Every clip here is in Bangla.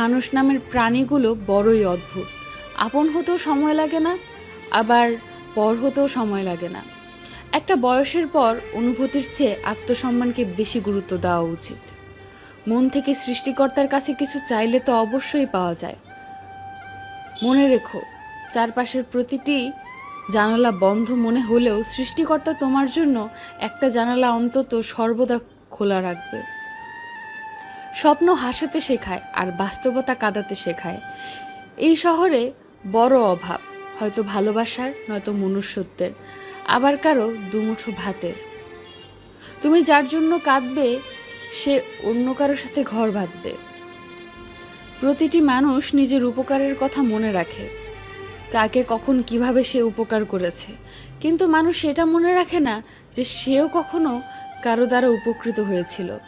মানুষ নামের প্রাণীগুলো বড়ই অদ্ভুত। আপন হতেও সময় লাগে না, আবার পর হতেও সময় লাগে না। একটা বয়সের পর অনুভূতির চেয়ে আত্মসম্মানকে বেশি গুরুত্ব দেওয়া উচিত। মন থেকে সৃষ্টিকর্তার কাছে কিছু চাইলে তো অবশ্যই পাওয়া যায়। মনে রেখো, চারপাশের প্রতিটি জানালা বন্ধ মনে হলেও সৃষ্টিকর্তা তোমার জন্য একটা জানালা অন্তত সর্বদা খোলা রাখবে। স্বপ্ন হাসাতে শেখায় আর বাস্তবতা কাঁদাতে শেখায়। এই শহরে বড় অভাব, হয়তো ভালোবাসার, নয়তো মনুষ্যত্বের, আবার কারও দুমুঠো ভাতের। তুমি যার জন্য কাঁদবে, সে অন্য কারোর সাথে ঘর বাঁধবে। প্রতিটি মানুষ নিজের উপকারের কথা মনে রাখে। কাকে কখন কীভাবে সে উপকার করেছে। কিন্তু মানুষ সেটা মনে রাখে না যে সেও কখনো কারও দ্বারা উপকৃত হয়েছিল।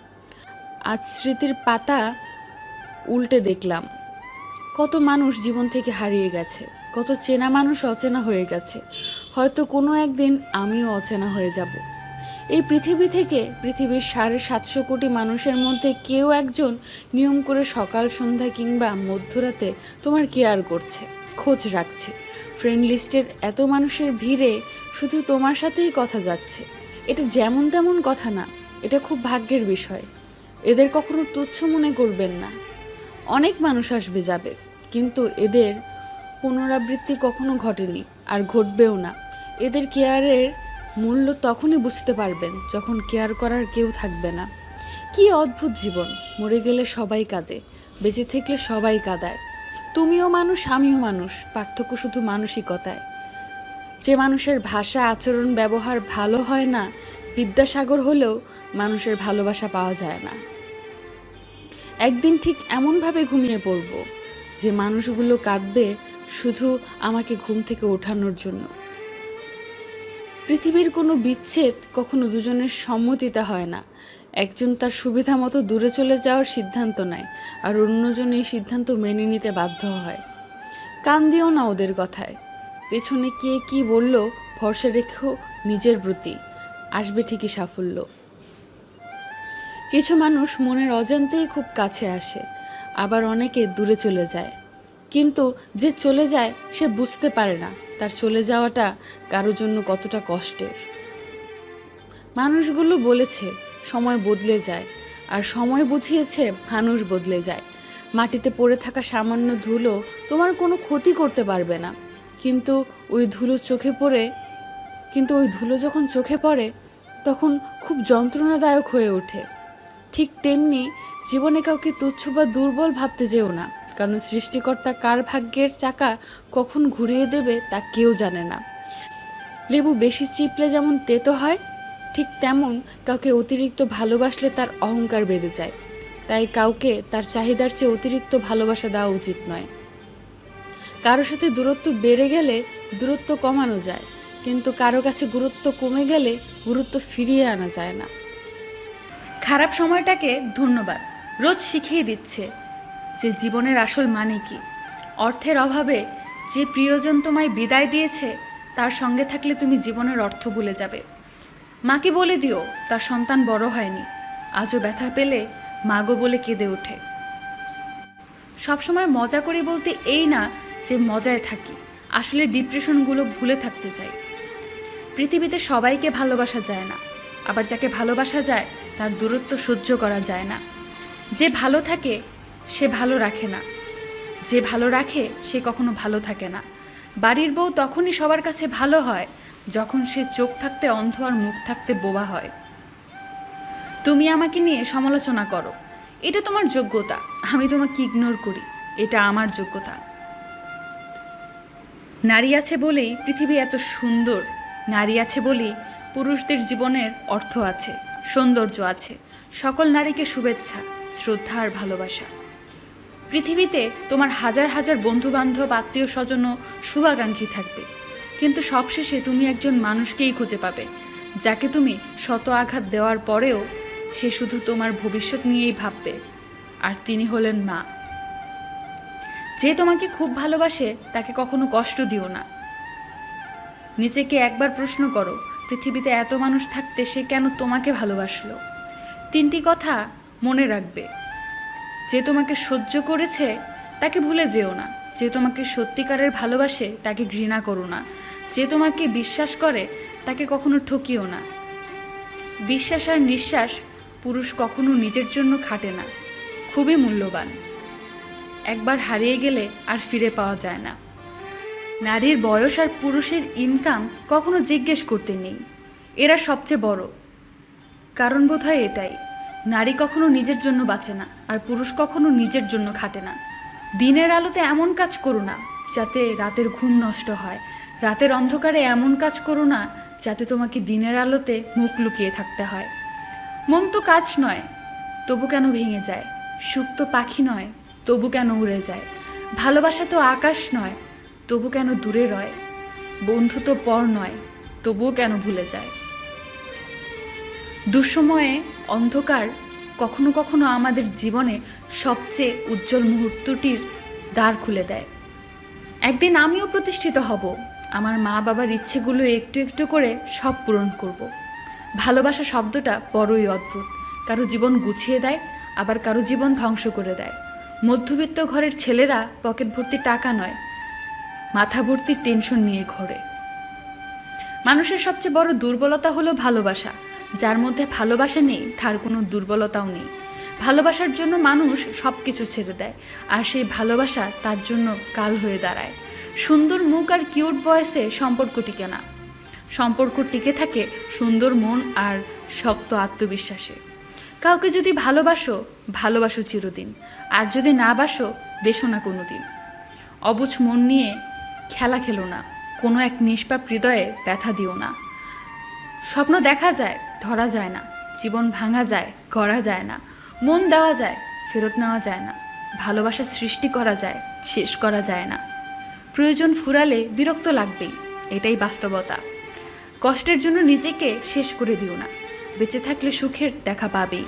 আজ স্মৃতির পাতা উল্টে দেখলাম। কত মানুষ জীবন থেকে হারিয়ে গেছে, কত চেনা মানুষ অচেনা হয়ে গেছে। হয়তো কোনো একদিন আমিও অচেনা হয়ে যাব। এই পৃথিবী থেকে, পৃথিবীর সাড়ে সাতশো কোটি মানুষের মধ্যে কেউ একজন নিয়ম করে সকাল, সন্ধ্যা কিংবা মধ্যরাতে তোমার কেয়ার করছে, খোঁজ রাখছে। ফ্রেন্ড লিস্টের এত মানুষের ভিড়ে শুধু তোমার সাথেই কথা যাচ্ছে। এটা যেমন তেমন কথা না, এটা খুব ভাগ্যের বিষয়। এদের কখনো তুচ্ছ মনে করবেন না। অনেক মানুষ আসবে যাবে, কিন্তু এদের পুনরাবৃত্তি কখনো ঘটেনি আর ঘটবেও না। এদের কেয়ারের মূল্য তখনই বুঝতে পারবেন যখন কেয়ার করার কেউ থাকবে না। কি অদ্ভুত জীবন, মরে গেলে সবাই কাঁদে, বেঁচে থাকলে সবাই কাঁদায়। তুমিও মানুষ, আমিও মানুষ, পার্থক্য শুধু মানসিকতায়। যে মানুষের ভাষা, আচরণ, ব্যবহার ভালো হয় না বিদ্যাসাগর হলেও মানুষের ভালোবাসা পাওয়া যায় না। একদিন ঠিক এমনভাবে ঘুমিয়ে পড়ব যে মানুষগুলো কাঁদবে শুধু আমাকে ঘুম থেকে ওঠানোর জন্য। পৃথিবীর কোনো বিচ্ছেদ কখনো দুজনের সম্মতিতে হয় না। একজন তার সুবিধা মতো দূরে চলে যাওয়ার সিদ্ধান্ত নেয় আর অন্যজন এই সিদ্ধান্ত মেনে নিতে বাধ্য হয়। কান দিও না ওদের কথায়। পেছনে কে কি বলল ভরসা রেখেও নিজের প্রতি। আসবে ঠিকই সাফল্য। কিছু মানুষ মনের অজান্তেই খুব কাছে আসে, আবার অনেকে দূরে চলে যায়। কিন্তু যে চলে যায়, সে বুঝতে পারে না, তার চলে যাওয়াটা কারোর জন্য কতটা কষ্টের। মানুষগুলো বলেছে, সময় বদলে যায়, আর সময় বুঝিয়েছে, মানুষ বদলে যায়। মাটিতে পড়ে থাকা সামান্য ধুলো তোমার কোনো ক্ষতি করতে পারবে না। কিন্তু ওই ধুলো চোখে পড়ে কিন্তু ওই ধুলো যখন চোখে পড়ে, তখন খুব যন্ত্রণাদায়ক হয়ে ওঠে। ঠিক তেমনি জীবনে কাউকে তুচ্ছ বা দুর্বল ভাবতে যেও না, কারণ সৃষ্টিকর্তা কার ভাগ্যের চাকা কখন ঘুরিয়ে দেবে তা কেউ জানে না। লেবু বেশি চিপলে যেমন তেতো হয়, ঠিক তেমন কাউকে অতিরিক্ত ভালোবাসলে তার অহংকার বেড়ে যায়। তাই কাউকে তার চাহিদার চেয়ে অতিরিক্ত ভালোবাসা দেওয়া উচিত নয়। কারোর সাথে দূরত্ব বেড়ে গেলে দূরত্ব কমানো যায়। কিন্তু কারও কাছে গুরুত্ব কমে গেলে গুরুত্ব ফিরিয়ে আনা যায় না। খারাপ সময়টাকে ধন্যবাদ। রোজ শিখিয়ে দিচ্ছে যে জীবনের আসল মানে কি। অর্থের অভাবে যে প্রিয়জন তোমায় বিদায় দিয়েছে, তার সঙ্গে থাকলে তুমি জীবনের অর্থ ভুলে যাবে। মাকে বলে দিও, তার সন্তান বড় হয়নি। আজও ব্যথা পেলে মাগো বলে কেঁদে ওঠে। সবসময় মজা করি বলতে এই না যে মজায় থাকি। আসলে ডিপ্রেশনগুলো ভুলে থাকতে চাই। পৃথিবীতে সবাইকে ভালোবাসা যায় না। আবার যাকে ভালোবাসা যায়, তার দূরত্ব সহ্য করা যায় না। যে ভালো থাকে, সে ভালো রাখে না। যে ভালো রাখে, সে কখনো ভালো থাকে না। বাড়ির বউ তখনই সবার কাছে ভালো হয়, যখন সে চোখ থাকতে অন্ধ আর মুখ থাকতে বোবা হয়। তুমি আমাকে নিয়ে সমালোচনা করো। এটা তোমার যোগ্যতা। আমি তোমাকে ইগনোর করি। এটা আমার যোগ্যতা। নারী আছে বলেই পৃথিবী এত সুন্দর। নারী আছে বলি পুরুষদের জীবনের অর্থ আছে, সৌন্দর্য আছে। সকল নারীকে শুভেচ্ছা, শ্রদ্ধা আর ভালোবাসা। পৃথিবীতে তোমার হাজার হাজার বন্ধু বান্ধব আত্মীয় স্বজন ও শুভাকাঙ্ক্ষী থাকবে। কিন্তু সবশেষে তুমি একজন মানুষকেই খুঁজে পাবে, যাকে তুমি শত আঘাত দেওয়ার পরেও সে শুধু তোমার ভবিষ্যৎ নিয়েই ভাববে, আর তিনি হলেন মা। যে তোমাকে খুব ভালোবাসে, তাকে কখনো কষ্ট দিও না। নিজেকে একবার প্রশ্ন করো, পৃথিবীতে এত মানুষ থাকতে সে কেন তোমাকে ভালোবাসলো? তিনটি কথা মনে রাখবে। যে তোমাকে সহ্য করেছে, তাকে ভুলে যেও না। যে তোমাকে সত্যিকারের ভালোবাসে, তাকে ঘৃণা করো না। যে তোমাকে বিশ্বাস করে, তাকে কখনো ঠকিও না। বিশ্বাস আর নিঃশ্বাস পুরুষ কখনো নিজের জন্য খাটে না। খুবই মূল্যবান। একবার হারিয়ে গেলে আর ফিরে পাওয়া যায় না। নারীর বয়স আর পুরুষের ইনকাম কখনো জিজ্ঞেস করতে নেই। এরা সবচেয়ে বড়। কারণ বোধহয় এটাই, নারী কখনো নিজের জন্য বাঁচে না আর পুরুষ কখনো নিজের জন্য খাটে না। দিনের আলোতে এমন কাজ করো না যাতে রাতের ঘুম নষ্ট হয়। রাতের অন্ধকারে এমন কাজ করো না যাতে তোমাকে দিনের আলোতে মুখ লুকিয়ে থাকতে হয়। মন তো কাজ নয়, তবু কেন ভেঙে যায়? সুখ তো পাখি নয়, তবু কেন উড়ে যায়? ভালোবাসা তো আকাশ নয় তবু কেন দূরে রয়? বন্ধু তো পর নয়, তবুও কেন ভুলে যায়? দুঃসময়ে অন্ধকার কখনো কখনো আমাদের জীবনে সবচেয়ে উজ্জ্বল মুহূর্তটির দ্বার খুলে দেয়। একদিন আমিও প্রতিষ্ঠিত হব। আমার মা বাবার ইচ্ছেগুলো একটু একটু করে সব পূরণ করব। ভালোবাসা শব্দটা বড়ই অদ্ভুত। কারও জীবন গুছিয়ে দেয়, আবার কারও জীবন ধ্বংস করে দেয়। মধ্যবিত্ত ঘরের ছেলেরা পকেট ভর্তি টাকা নয় মাথা ভর্তি টেনশন নিয়ে ঘোরে। মানুষের সবচেয়ে বড় দুর্বলতা হলো ভালোবাসা। যার মধ্যে ভালোবাসা নেই, তার কোনো দুর্বলতাও নেই। ভালোবাসার জন্য মানুষ সব কিছু ছেড়ে দেয়, আর সেই ভালোবাসা তার জন্য কাল হয়ে দাঁড়ায়। সুন্দর মুখ আর কিউট ভয়েসে সম্পর্ক টিকে না। সম্পর্ক টিকে থাকে সুন্দর মন আর শক্ত আত্মবিশ্বাসে। কাউকে যদি ভালোবাসো ভালোবাসো চিরদিন, আর যদি না বাসো, বেসো না কোনো দিন অবুঝ মন নিয়ে খেলা খেলো না, কোনো এক নিষ্পাপ হৃদয়ে ব্যথা দিও না। স্বপ্ন দেখা যায়, ধরা যায় না, জীবন ভাঙা যায়, গড়া যায় না, মন দেওয়া যায়, ফেরত নেওয়া যায় না, ভালোবাসা সৃষ্টি করা যায়, শেষ করা যায় না। প্রয়োজন ফুরালে বিরক্ত লাগবেই, এটাই বাস্তবতা। কষ্টের জন্য নিজেকে শেষ করে দিও না, বেঁচে থাকলে সুখের দেখা পাবেই।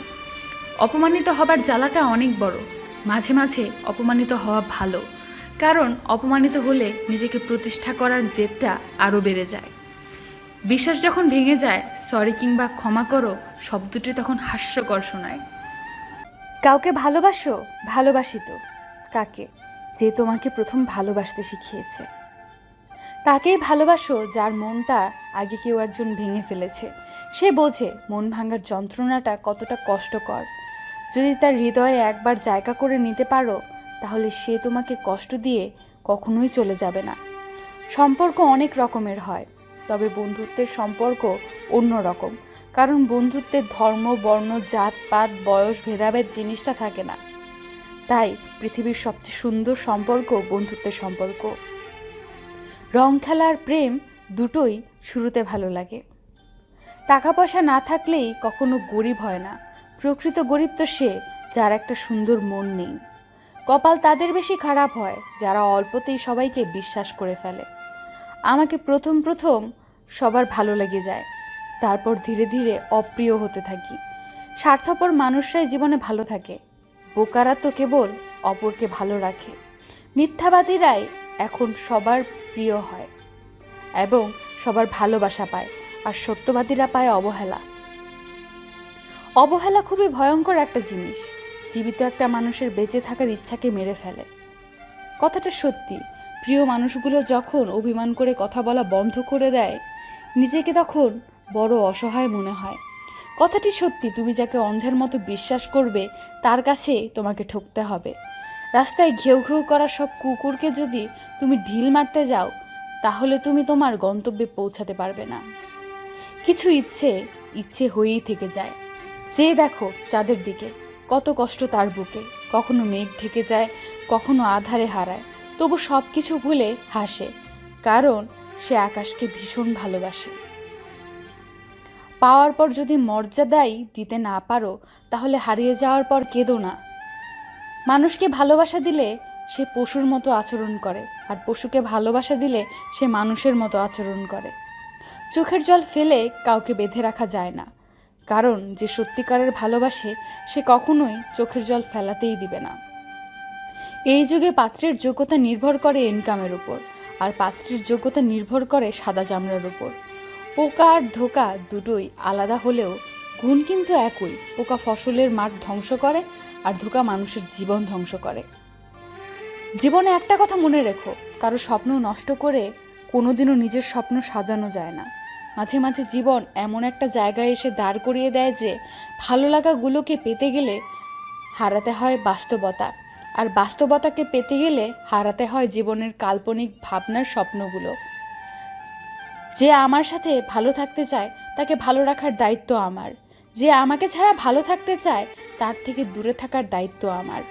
অপমানিত হবার জ্বালাটা অনেক বড়, মাঝে মাঝে অপমানিত হওয়া ভালো। কারণ অপমানিত হলে নিজেকে প্রতিষ্ঠা করার জেদটা আরও বেড়ে যায়। বিশ্বাস যখন ভেঙে যায় সরি কিংবা ক্ষমা করো, শব্দটি তখন হাস্যকর শোনায়। কাউকে ভালোবাসো, ভালোবাসি তো। কাকে? যে তোমাকে প্রথম ভালোবাসতে শিখিয়েছে। তাকেই ভালোবাসো যার মনটা আগে কেউ একজন ভেঙে ফেলেছে। সে বোঝে মন ভাঙার যন্ত্রণাটা কতটা কষ্টকর। যদি তার হৃদয়ে একবার জায়গা করে নিতে পারো তাহলে সে তোমাকে কষ্ট দিয়ে কখনোই চলে যাবে না। সম্পর্ক অনেক রকমের হয়, তবে বন্ধুত্বের সম্পর্ক অন্য রকম, কারণ বন্ধুত্বের ধর্ম, বর্ণ, জাত, পাত, বয়স, ভেদাভেদ জিনিসটা থাকে না। তাই পৃথিবীর সবচেয়ে সুন্দর সম্পর্ক বন্ধুত্বের সম্পর্ক। রং খেলার প্রেম দুটোই শুরুতে ভালো লাগে। টাকা পয়সা না থাকলেই কখনো গরিব হয় না, প্রকৃত গরিব তো সে, যার একটা সুন্দর মন নেই। কপাল তাদের বেশি খারাপ হয়, যারা অল্পতেই সবাইকে বিশ্বাস করে ফেলে। আমাকে প্রথম প্রথম সবার ভালো লেগে যায়, তারপর ধীরে ধীরে অপ্রিয় হতে থাকি। স্বার্থপর মানুষরাই জীবনে ভালো থাকে, বোকারা তো কেবল অপরকে ভালো রাখে। মিথ্যাবাদীরাই এখন সবার প্রিয় হয় এবং সবার ভালোবাসা পায়, আর সত্যবাদীরা পায় অবহেলা। অবহেলা খুবই ভয়ঙ্কর একটা জিনিস। জীবিত একটা মানুষের বেঁচে থাকার ইচ্ছাকে মেরে ফেলে। কথাটা সত্যি। প্রিয় মানুষগুলো যখন অভিমান করে কথা বলা বন্ধ করে দেয়, নিজেকে তখন বড় অসহায় মনে হয়। কথাটি সত্যি, তুমি যাকে অন্ধের মতো বিশ্বাস করবে, তার কাছে তোমাকে ঠকতে হবে। রাস্তায় ঘেউ ঘেউ করা সব কুকুরকে যদি তুমি ঢিল মারতে যাও, তাহলে তুমি তোমার গন্তব্যে পৌঁছাতে পারবে না। কিছু ইচ্ছে ইচ্ছে হয়েই থেকে যায়। চেয়ে দেখো চাঁদের দিকে। কত কষ্ট তার বুকে। কখনো মেঘ ঢেকে যায়, কখনো আধারে হারায়। তবু সব কিছু ভুলে হাসে, কারণ সে আকাশকে ভীষণ ভালোবাসে। পাওয়ার পর যদি মর্যাদাই দিতে না পারো, তাহলে হারিয়ে যাওয়ার পর কেঁদো না। মানুষকে ভালোবাসা দিলে সে পশুর মতো আচরণ করে, আর পশুকে ভালোবাসা দিলে সে মানুষের মতো আচরণ করে। চোখের জল ফেলে কাউকে বেঁধে রাখা যায় না। কারণ যে সত্যিকারের ভালোবাসে সে কখনোই চোখের জল ফেলাতেই দিবে না। এই যুগে পাত্রের যোগ্যতা নির্ভর করে ইনকামের উপর, আর পাত্রের যোগ্যতা নির্ভর করে সাদা চামড়ার উপর। পোকা আর ধোকা দুটোই আলাদা হলেও গুণ কিন্তু একই, পোকা ফসলের মাঠ ধ্বংস করে আর ধোকা মানুষের জীবন ধ্বংস করে। জীবনে একটা কথা মনে রেখো, কারও স্বপ্ন নষ্ট করে কোনোদিনও নিজের স্বপ্ন সাজানো যায় না। মাঝে মাঝে জীবন এমন একটা জায়গায় এসে দাঁড় করিয়ে দেয় যে ভালো লাগাগুলোকে পেতে গেলে হারাতে হয় বাস্তবতা। আর বাস্তবতাকে পেতে গেলে হারাতে হয় জীবনের কাল্পনিক ভাবনার স্বপ্নগুলো। যে আমার সাথে ভালো থাকতে চায়, তাকে ভালো রাখার দায়িত্ব আমার। যে আমাকে ছাড়া ভালো থাকতে চায়, তার থেকে দূরে থাকার দায়িত্ব আমার।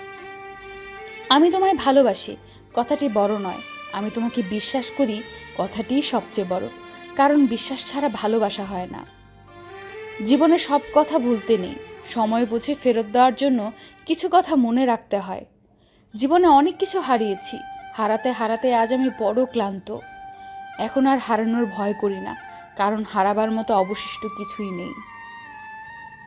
আমি তোমায় ভালোবাসি, কথাটি বড় নয়। আমি তোমাকে বিশ্বাস করি, কথাটিই সবচেয়ে বড়। কারণ বিশ্বাস ছাড়া ভালোবাসা হয় না। জীবনে সব কথা ভুলতে নেই। সময় বুঝে ফেরত দেওয়ার জন্য কিছু কথা মনে রাখতে হয়। জীবনে অনেক কিছু হারিয়েছি। হারাতে হারাতে আজ আমি বড় ক্লান্ত। এখন আর হারানোর ভয় করি না, কারণ হারাবার মতো অবশিষ্ট কিছুই নেই।